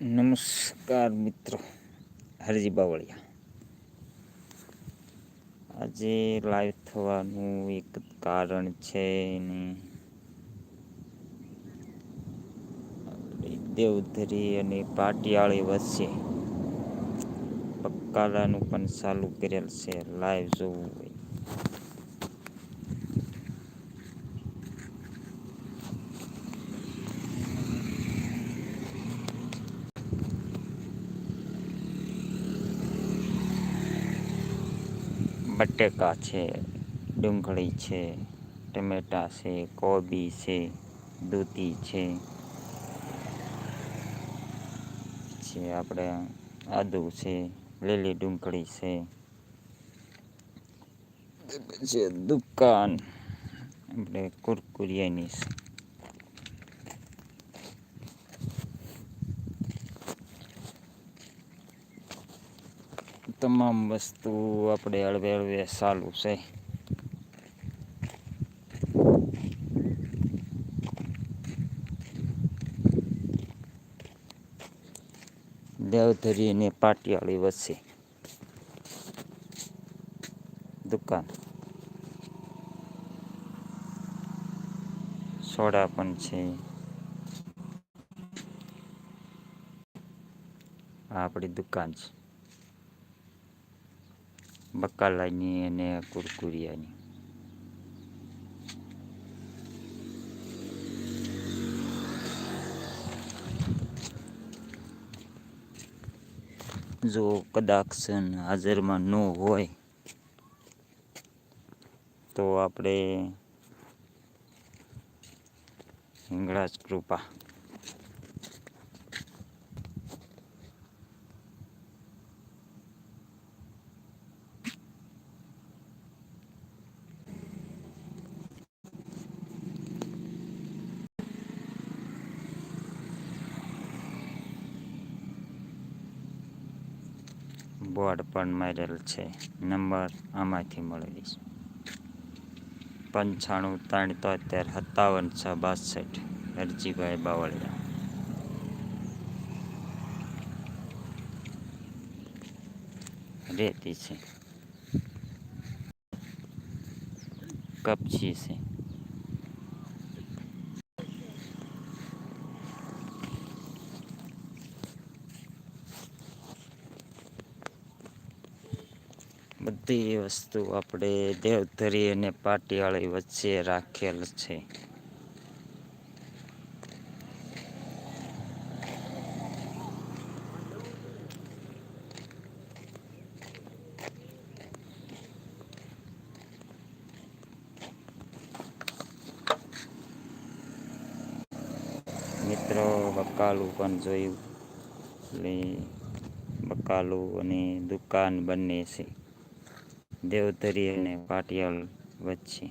નમસ્કાર મિત્રો. હરજી બાવળિયા. આજે લાઈવ થવાનું એક કારણ છે ને દેવધરી અને પાટિયાળી વચ્ચે પક્કાલાનું પણ ચાલુ કરેલ છે. લાઈવ જોવું હોય. બટેકા છે, ડુંગળી છે, ટમેટા છે, કોબી છે, દૂધી છે. પછી આપણે આદુ છે, લીલી ડુંગળી છે. પછી દુકાન, આપણે કુરકુરિયાની તમામ વસ્તુ આપણે હળવે હળવે ચાલુ છે. દેવધરી અને પાટિયાળી વચ્ચે દુકાન. સોડા પણ છે. આપણી દુકાન છે. બકાલાની અને કુરકુરિયાની. જો કદાચ હાજરમાં ન હોય તો આપણે હિંગળાજ કૃપા. બોર્ડ પણ મારેલ છે. નંબર આમાંથી મેળવીશ પંચાણું ત્રણ તોતેર સત્તાવન છ બાસઠ. હરજીભાઈ બાવળિયા. રેતી છે. કપચી છે. બધી વસ્તુ આપણે દેવધરી અને પાટિયાળી વચ્ચે રાખેલ છે. મિત્રો બકાલું પણ જોયું. એટલે બકાલું અને દુકાન બંને છે. દેવધરી અને પાટિયાલ વચ્ચે.